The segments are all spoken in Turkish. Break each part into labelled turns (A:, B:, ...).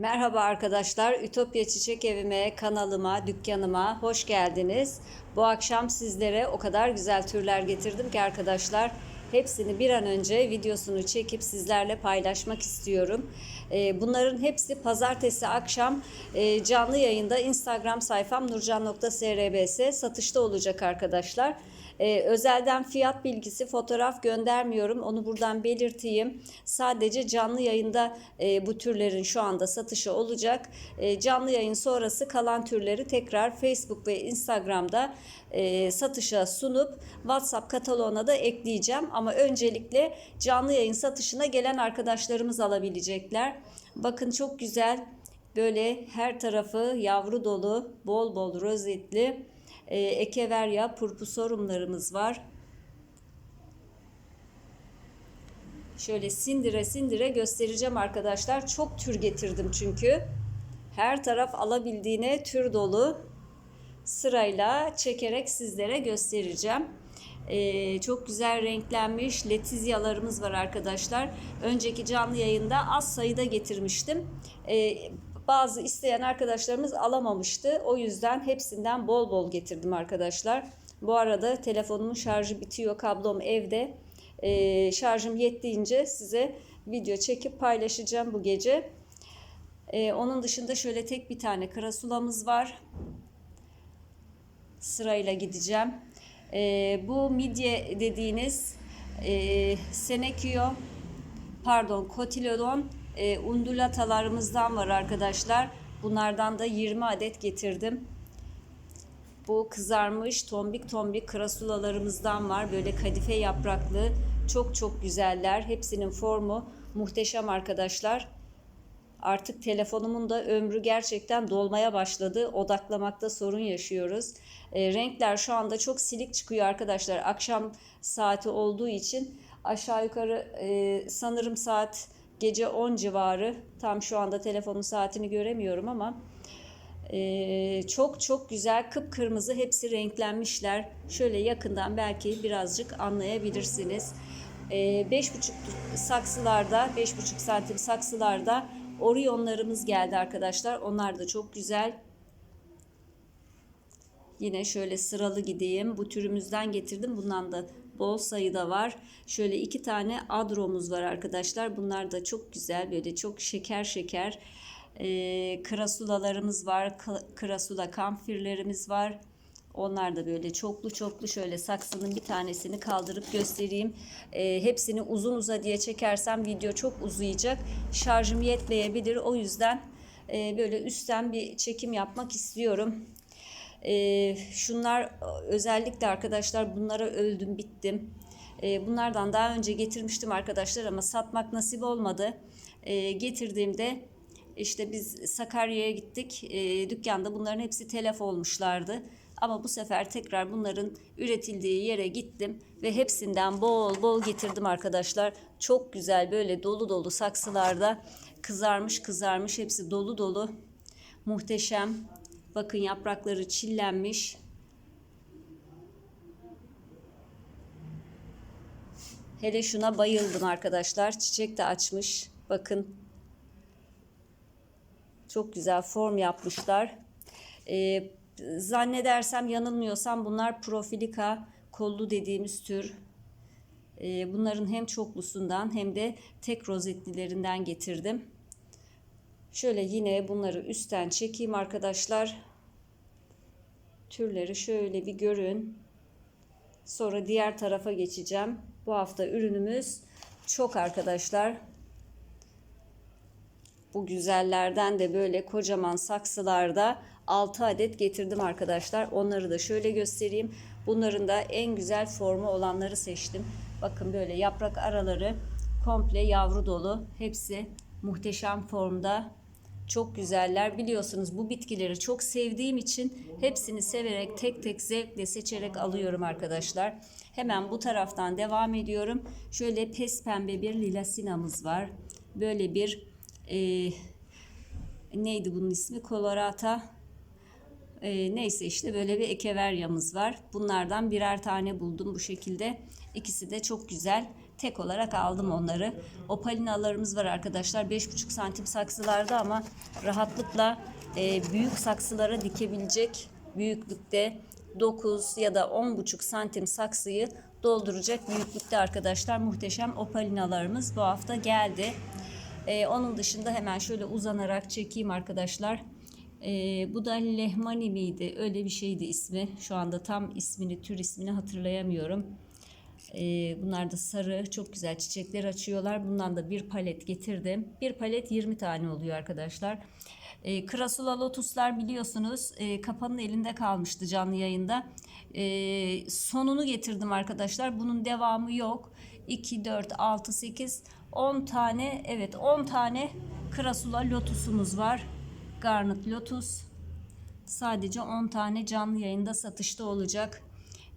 A: Merhaba arkadaşlar, Ütopya Çiçek Evime, kanalıma, dükkanıma hoş geldiniz. Bu akşam sizlere o kadar güzel türler getirdim ki arkadaşlar. Hepsini bir an önce videosunu çekip sizlerle paylaşmak istiyorum. Ee, Bunların hepsi pazartesi akşam e, canlı yayında Instagram sayfam nurcan.srbs satışta olacak arkadaşlar. Ee, özelden fiyat bilgisi fotoğraf göndermiyorum. Onu buradan belirteyim. Sadece canlı yayında e, bu türlerin şu anda satışı olacak. E, canlı yayın sonrası kalan türleri tekrar Facebook ve Instagram'da e, satışa sunup WhatsApp kataloğuna da ekleyeceğim. Ama öncelikle canlı yayın satışına gelen arkadaşlarımız alabilecekler. Bakın çok güzel böyle her tarafı yavru dolu, bol bol rozetli e, Echeveria purpusorumlarımız var. Şöyle sindire sindire göstereceğim arkadaşlar. Çok tür getirdim çünkü. Her taraf alabildiğine tür dolu. Sırayla çekerek sizlere göstereceğim. Ee, çok güzel renklenmiş letizyalarımız var arkadaşlar. Önceki canlı yayında az sayıda getirmiştim. Ee, bazı isteyen arkadaşlarımız alamamıştı. O yüzden hepsinden bol bol getirdim arkadaşlar. Bu arada telefonumun şarjı bitiyor. Kablom evde. Ee, şarjım yettiğince size video çekip paylaşacağım bu gece. Ee, onun dışında şöyle tek bir tane krasulamız var. Sırayla gideceğim. Ee, bu midye dediğiniz e, Senekio pardon Cotyledon e, undulatalarımızdan var arkadaşlar. Bunlardan da 20 adet getirdim. Bu kızarmış tombik tombik krasulalarımızdan var. Böyle kadife yapraklı. Çok çok güzeller. Hepsinin formu muhteşem arkadaşlar. Artık telefonumun da ömrü gerçekten dolmaya başladı. Odaklamakta sorun yaşıyoruz. E, renkler şu anda çok silik çıkıyor arkadaşlar. Akşam saati olduğu için aşağı yukarı e, sanırım saat gece 10 civarı. Tam şu anda telefonun saatini göremiyorum ama e, çok çok güzel kıpkırmızı hepsi renklenmişler. Şöyle yakından belki birazcık anlayabilirsiniz. E, 5,5 saksılarda 5,5 santim saksılarda Orionlarımız geldi arkadaşlar. Onlar da çok güzel. Yine şöyle sıralı gideyim. Bu türümüzden getirdim. Bundan da bol sayıda var. Şöyle iki tane adromuz var arkadaşlar. Bunlar da çok güzel. Böyle çok şeker şeker. Ee, krasulalarımız var. Krasula kamfirlerimiz var. Onlar da böyle çoklu çoklu şöyle saksının bir tanesini kaldırıp göstereyim. E, hepsini uzun uza diye çekersem video çok uzayacak. Şarjım yetmeyebilir. O yüzden e, böyle üstten bir çekim yapmak istiyorum. E, şunlar özellikle arkadaşlar bunlara öldüm bittim. E, bunlardan daha önce getirmiştim arkadaşlar ama satmak nasip olmadı. E, getirdiğimde işte biz Sakarya'ya gittik. E, dükkanda bunların hepsi telef olmuşlardı. Ama bu sefer tekrar bunların üretildiği yere gittim ve hepsinden bol bol getirdim arkadaşlar. Çok güzel böyle dolu dolu saksılarda kızarmış kızarmış hepsi dolu dolu. Muhteşem. Bakın yaprakları çillenmiş. Hele şuna bayıldım arkadaşlar. Çiçek de açmış. Bakın. Çok güzel form yapmışlar. Ee, zannedersem yanılmıyorsam bunlar profilika kollu dediğimiz tür. Ee, bunların hem çoklusundan hem de tek rozetlilerinden getirdim. Şöyle yine bunları üstten çekeyim arkadaşlar. Türleri şöyle bir görün. Sonra diğer tarafa geçeceğim. Bu hafta ürünümüz çok arkadaşlar. Bu güzellerden de böyle kocaman saksılarda 6 adet getirdim arkadaşlar. Onları da şöyle göstereyim. Bunların da en güzel formu olanları seçtim. Bakın böyle yaprak araları komple yavru dolu. Hepsi muhteşem formda. Çok güzeller. Biliyorsunuz bu bitkileri çok sevdiğim için hepsini severek tek tek zevkle seçerek alıyorum arkadaşlar. Hemen bu taraftan devam ediyorum. Şöyle pes pembe bir lilasinamız var. Böyle bir e, neydi bunun ismi? Colorata e, neyse işte böyle bir ekeveryamız var. Bunlardan birer tane buldum bu şekilde. İkisi de çok güzel. Tek olarak aldım onları. Opalinalarımız var arkadaşlar. 5,5 santim saksılarda ama rahatlıkla e, büyük saksılara dikebilecek büyüklükte 9 ya da 10,5 santim saksıyı dolduracak büyüklükte arkadaşlar. Muhteşem opalinalarımız bu hafta geldi. E, onun dışında hemen şöyle uzanarak çekeyim arkadaşlar. Ee, bu da Lehmani miydi? Öyle bir şeydi ismi. Şu anda tam ismini, tür ismini hatırlayamıyorum. Ee, bunlar da sarı, çok güzel çiçekler açıyorlar. Bundan da bir palet getirdim. Bir palet 20 tane oluyor arkadaşlar. Ee, Krasula lotuslar biliyorsunuz e, kapanın elinde kalmıştı canlı yayında. Ee, sonunu getirdim arkadaşlar. Bunun devamı yok. 2, 4, 6, 8, 10 tane evet 10 tane Krasula lotusumuz var. Garnet Lotus. Sadece 10 tane canlı yayında satışta olacak.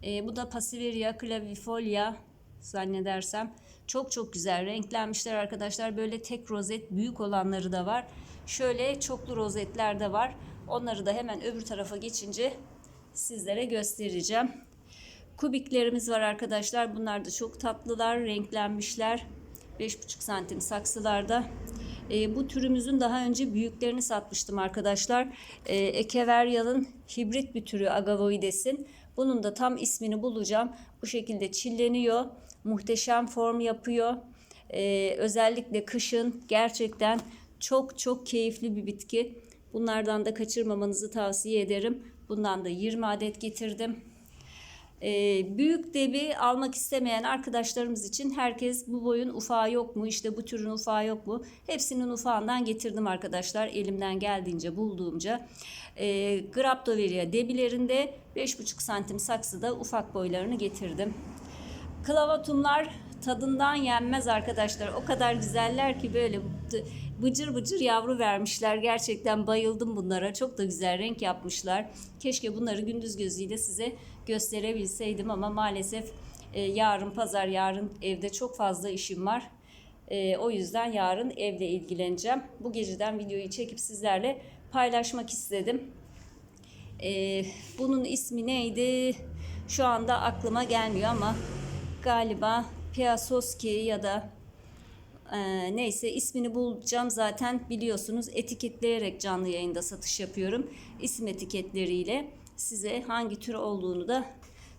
A: Ee, bu da Passiveria clavifolia zannedersem. Çok çok güzel renklenmişler arkadaşlar. Böyle tek rozet büyük olanları da var. Şöyle çoklu rozetler de var. Onları da hemen öbür tarafa geçince sizlere göstereceğim. Kubiklerimiz var arkadaşlar. Bunlar da çok tatlılar, renklenmişler. 5,5 santim saksılarda. E, bu türümüzün daha önce büyüklerini satmıştım arkadaşlar. E, Ekeveria'nın hibrit bir türü Agavoides'in. Bunun da tam ismini bulacağım. Bu şekilde çilleniyor. Muhteşem form yapıyor. E, özellikle kışın gerçekten çok çok keyifli bir bitki. Bunlardan da kaçırmamanızı tavsiye ederim. Bundan da 20 adet getirdim. Ee, büyük debi almak istemeyen arkadaşlarımız için herkes bu boyun ufağı yok mu? İşte bu türün ufağı yok mu? Hepsinin ufağından getirdim arkadaşlar elimden geldiğince bulduğumca. E, Graptoveria debilerinde 5,5 santim saksıda ufak boylarını getirdim. Klavatumlar tadından yenmez arkadaşlar. O kadar güzeller ki böyle bıcır bıcır yavru vermişler. Gerçekten bayıldım bunlara. Çok da güzel renk yapmışlar. Keşke bunları gündüz gözüyle size gösterebilseydim ama maalesef e, yarın pazar, yarın evde çok fazla işim var. E, o yüzden yarın evle ilgileneceğim. Bu geceden videoyu çekip sizlerle paylaşmak istedim. E, bunun ismi neydi? Şu anda aklıma gelmiyor ama galiba Piasoski ya da e, neyse ismini bulacağım zaten biliyorsunuz etiketleyerek canlı yayında satış yapıyorum. İsim etiketleriyle size hangi tür olduğunu da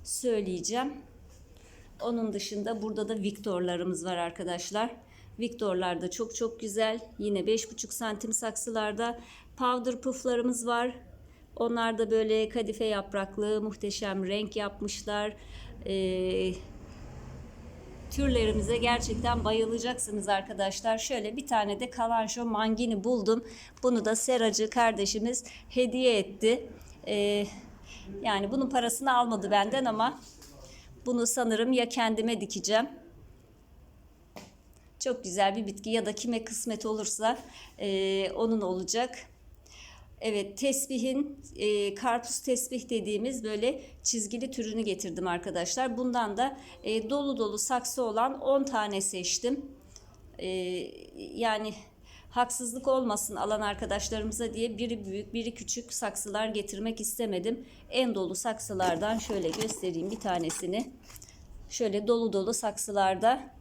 A: söyleyeceğim. Onun dışında burada da Victor'larımız var arkadaşlar. Victor'lar da çok çok güzel. Yine 5,5 santim saksılarda powder pufflarımız var. Onlar da böyle kadife yapraklı muhteşem renk yapmışlar. Ee, türlerimize gerçekten bayılacaksınız arkadaşlar. Şöyle bir tane de kalanşo mangini buldum. Bunu da seracı kardeşimiz hediye etti. Ee, yani bunun parasını almadı benden ama bunu sanırım ya kendime dikeceğim. Çok güzel bir bitki ya da kime kısmet olursa e, onun olacak. Evet tesbihin e, karpuz tesbih dediğimiz böyle çizgili türünü getirdim arkadaşlar. Bundan da e, dolu dolu saksı olan 10 tane seçtim. E, yani haksızlık olmasın alan arkadaşlarımıza diye biri büyük biri küçük saksılar getirmek istemedim. En dolu saksılardan şöyle göstereyim bir tanesini. Şöyle dolu dolu saksılarda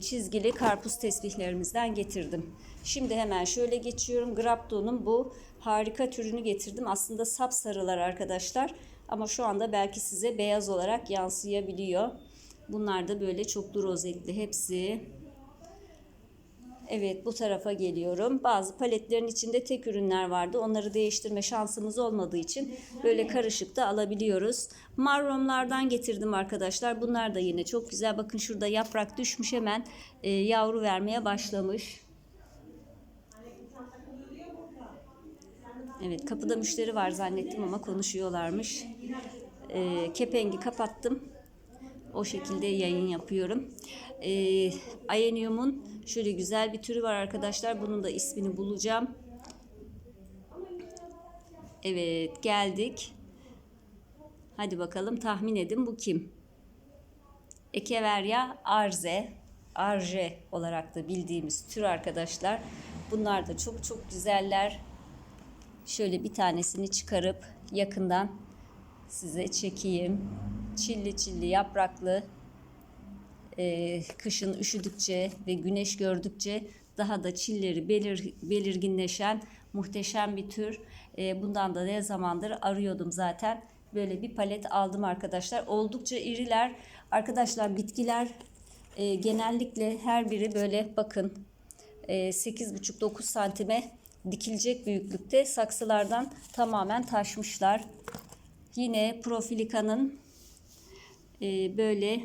A: çizgili karpuz tesbihlerimizden getirdim. Şimdi hemen şöyle geçiyorum. Grapto'nun bu harika türünü getirdim. Aslında sap sarılar arkadaşlar. Ama şu anda belki size beyaz olarak yansıyabiliyor. Bunlar da böyle çoklu rozetli hepsi. Evet bu tarafa geliyorum. Bazı paletlerin içinde tek ürünler vardı. Onları değiştirme şansımız olmadığı için böyle karışık da alabiliyoruz. Marromlardan getirdim arkadaşlar. Bunlar da yine çok güzel. Bakın şurada yaprak düşmüş hemen e, yavru vermeye başlamış. Evet kapıda müşteri var zannettim ama konuşuyorlarmış. E, kepengi kapattım. O şekilde yayın yapıyorum. E, Aenium'un şöyle güzel bir türü var arkadaşlar. Bunun da ismini bulacağım. Evet geldik. Hadi bakalım tahmin edin bu kim? Ekeveria arze, arje olarak da bildiğimiz tür arkadaşlar. Bunlar da çok çok güzeller. Şöyle bir tanesini çıkarıp yakından size çekeyim. Çilli çilli yapraklı e, kışın üşüdükçe ve güneş gördükçe daha da çilleri belir, belirginleşen muhteşem bir tür. E, bundan da ne zamandır arıyordum zaten. Böyle bir palet aldım arkadaşlar. Oldukça iriler. Arkadaşlar bitkiler e, genellikle her biri böyle bakın e, 8,5-9 santime dikilecek büyüklükte saksılardan tamamen taşmışlar. Yine Profilika'nın e, böyle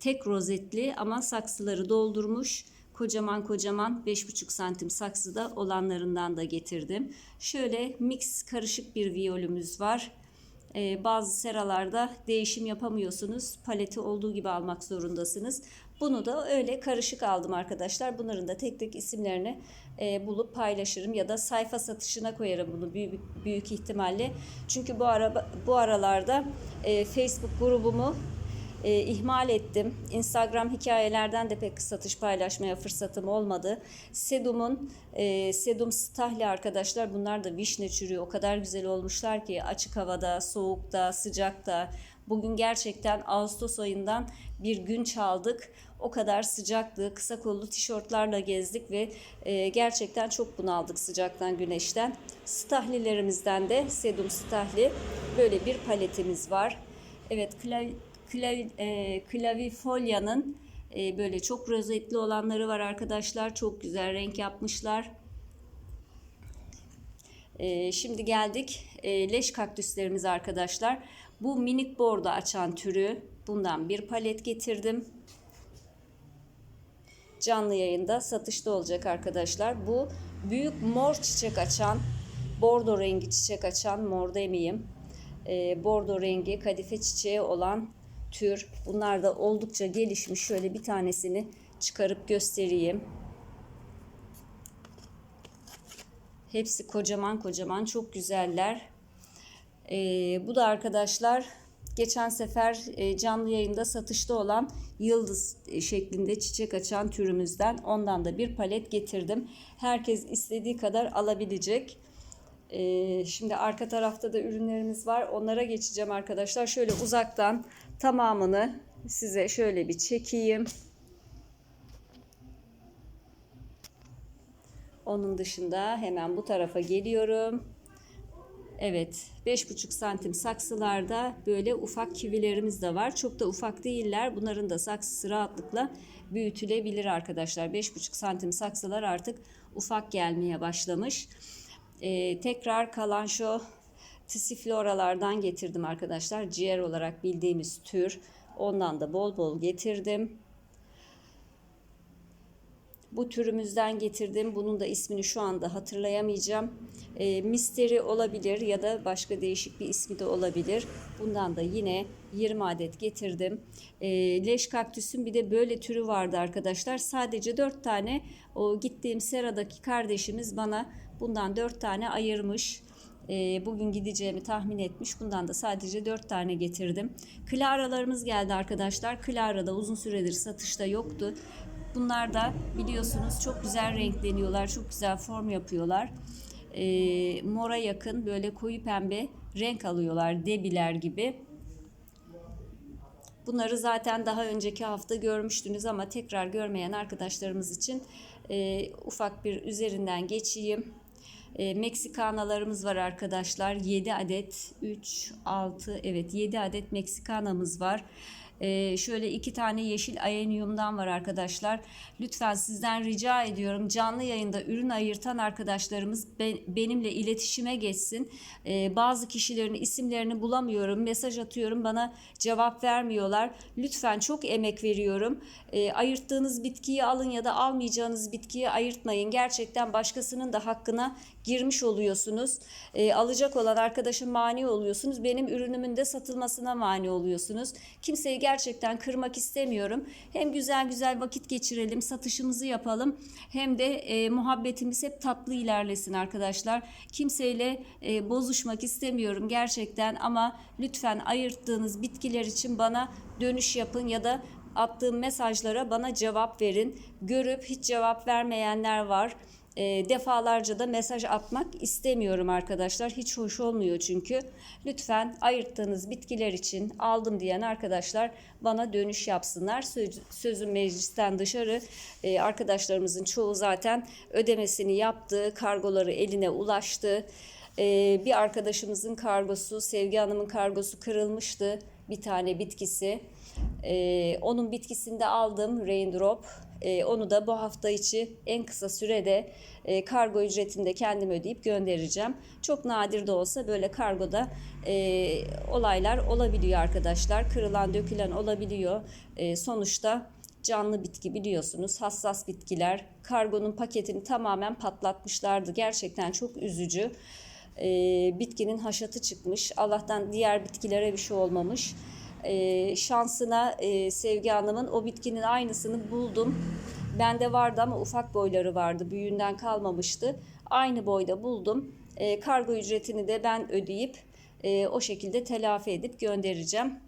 A: tek rozetli ama saksıları doldurmuş kocaman kocaman 5,5 santim saksıda olanlarından da getirdim. Şöyle mix karışık bir viyolümüz var. Ee, bazı seralarda değişim yapamıyorsunuz. Paleti olduğu gibi almak zorundasınız. Bunu da öyle karışık aldım arkadaşlar. Bunların da tek tek isimlerini e, bulup paylaşırım ya da sayfa satışına koyarım bunu büyük, büyük ihtimalle. Çünkü bu ara bu aralarda e, Facebook grubumu e, ihmal ettim. Instagram hikayelerden de pek satış paylaşmaya fırsatım olmadı. Sedum'un e, Sedum Stahli arkadaşlar bunlar da vişne çürüğü o kadar güzel olmuşlar ki açık havada, soğukta, sıcakta. Bugün gerçekten Ağustos ayından bir gün çaldık. O kadar sıcaktı. Kısa kollu tişörtlerle gezdik ve e, gerçekten çok bunaldık sıcaktan, güneşten. Stahlilerimizden de Sedum Stahli böyle bir paletimiz var. Evet, klav, klav, e, klavifolyanın e, böyle çok rozetli olanları var arkadaşlar. Çok güzel renk yapmışlar. E, şimdi geldik e, leş kaktüslerimiz arkadaşlar. Bu minik bordo açan türü. Bundan bir palet getirdim. Canlı yayında satışta olacak arkadaşlar. Bu büyük mor çiçek açan, bordo rengi çiçek açan, mor demeyeyim. E, bordo rengi kadife çiçeği olan tür. Bunlar da oldukça gelişmiş. Şöyle bir tanesini çıkarıp göstereyim. Hepsi kocaman kocaman çok güzeller. Ee, bu da arkadaşlar geçen sefer e, canlı yayında satışta olan yıldız şeklinde çiçek açan türümüzden ondan da bir palet getirdim. Herkes istediği kadar alabilecek. Ee, şimdi arka tarafta da ürünlerimiz var. Onlara geçeceğim arkadaşlar. Şöyle uzaktan tamamını size şöyle bir çekeyim. Onun dışında hemen bu tarafa geliyorum. Evet 5,5 santim saksılarda böyle ufak kivilerimiz de var. Çok da ufak değiller. Bunların da saksısı rahatlıkla büyütülebilir arkadaşlar. 5,5 santim saksılar artık ufak gelmeye başlamış. Ee, tekrar kalan şu tisifloralardan getirdim arkadaşlar. Ciğer olarak bildiğimiz tür. Ondan da bol bol getirdim. Bu türümüzden getirdim. Bunun da ismini şu anda hatırlayamayacağım. E, misteri olabilir ya da başka değişik bir ismi de olabilir. Bundan da yine 20 adet getirdim. E, leş kaktüsün bir de böyle türü vardı arkadaşlar. Sadece 4 tane o gittiğim seradaki kardeşimiz bana bundan 4 tane ayırmış e, bugün gideceğimi tahmin etmiş. Bundan da sadece 4 tane getirdim. Clara'larımız geldi arkadaşlar. Clara da uzun süredir satışta yoktu. Bunlar da biliyorsunuz çok güzel renkleniyorlar. Çok güzel form yapıyorlar. E, mora yakın böyle koyu pembe renk alıyorlar. Debiler gibi. Bunları zaten daha önceki hafta görmüştünüz ama tekrar görmeyen arkadaşlarımız için e, ufak bir üzerinden geçeyim. E, Meksikanalarımız var arkadaşlar. 7 adet, 3, 6, evet 7 adet Meksikanamız var. Ee, şöyle iki tane yeşil ayenyumdan var arkadaşlar. Lütfen sizden rica ediyorum canlı yayında ürün ayırtan arkadaşlarımız be, benimle iletişime geçsin. Ee, bazı kişilerin isimlerini bulamıyorum. Mesaj atıyorum bana cevap vermiyorlar. Lütfen çok emek veriyorum. Ee, ayırttığınız bitkiyi alın ya da almayacağınız bitkiyi ayırtmayın. Gerçekten başkasının da hakkına girmiş oluyorsunuz. E, alacak olan arkadaşın mani oluyorsunuz. Benim ürünümün de satılmasına mani oluyorsunuz. Kimseyi gerçekten kırmak istemiyorum. Hem güzel güzel vakit geçirelim, satışımızı yapalım. Hem de e, muhabbetimiz hep tatlı ilerlesin arkadaşlar. Kimseyle e, bozuşmak istemiyorum gerçekten ama lütfen ayırttığınız bitkiler için bana dönüş yapın ya da attığım mesajlara bana cevap verin. Görüp hiç cevap vermeyenler var e, defalarca da mesaj atmak istemiyorum arkadaşlar. Hiç hoş olmuyor çünkü. Lütfen ayırttığınız bitkiler için aldım diyen arkadaşlar bana dönüş yapsınlar. Söz, sözüm meclisten dışarı e, arkadaşlarımızın çoğu zaten ödemesini yaptı, kargoları eline ulaştı. E, bir arkadaşımızın kargosu, Sevgi Hanım'ın kargosu kırılmıştı. Bir tane bitkisi. E, onun bitkisini de aldım Raindrop. E, onu da bu hafta içi en kısa sürede e, kargo ücretini de kendim ödeyip göndereceğim. Çok nadir de olsa böyle kargoda e, olaylar olabiliyor arkadaşlar. Kırılan dökülen olabiliyor. E, sonuçta canlı bitki biliyorsunuz hassas bitkiler kargonun paketini tamamen patlatmışlardı. Gerçekten çok üzücü. E, bitkinin haşatı çıkmış. Allah'tan diğer bitkilere bir şey olmamış. E, şansına e, Sevgi Hanım'ın o bitkinin aynısını buldum. Bende vardı ama ufak boyları vardı. Büyüğünden kalmamıştı. Aynı boyda buldum. E, kargo ücretini de ben ödeyip e, o şekilde telafi edip göndereceğim.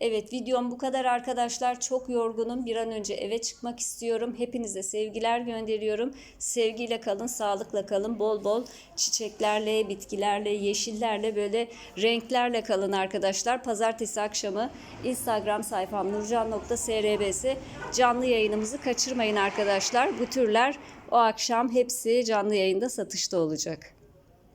A: Evet videom bu kadar arkadaşlar. Çok yorgunum. Bir an önce eve çıkmak istiyorum. Hepinize sevgiler gönderiyorum. Sevgiyle kalın, sağlıkla kalın. Bol bol çiçeklerle, bitkilerle, yeşillerle böyle renklerle kalın arkadaşlar. Pazartesi akşamı Instagram sayfam nurcan.srbs canlı yayınımızı kaçırmayın arkadaşlar. Bu türler o akşam hepsi canlı yayında satışta olacak.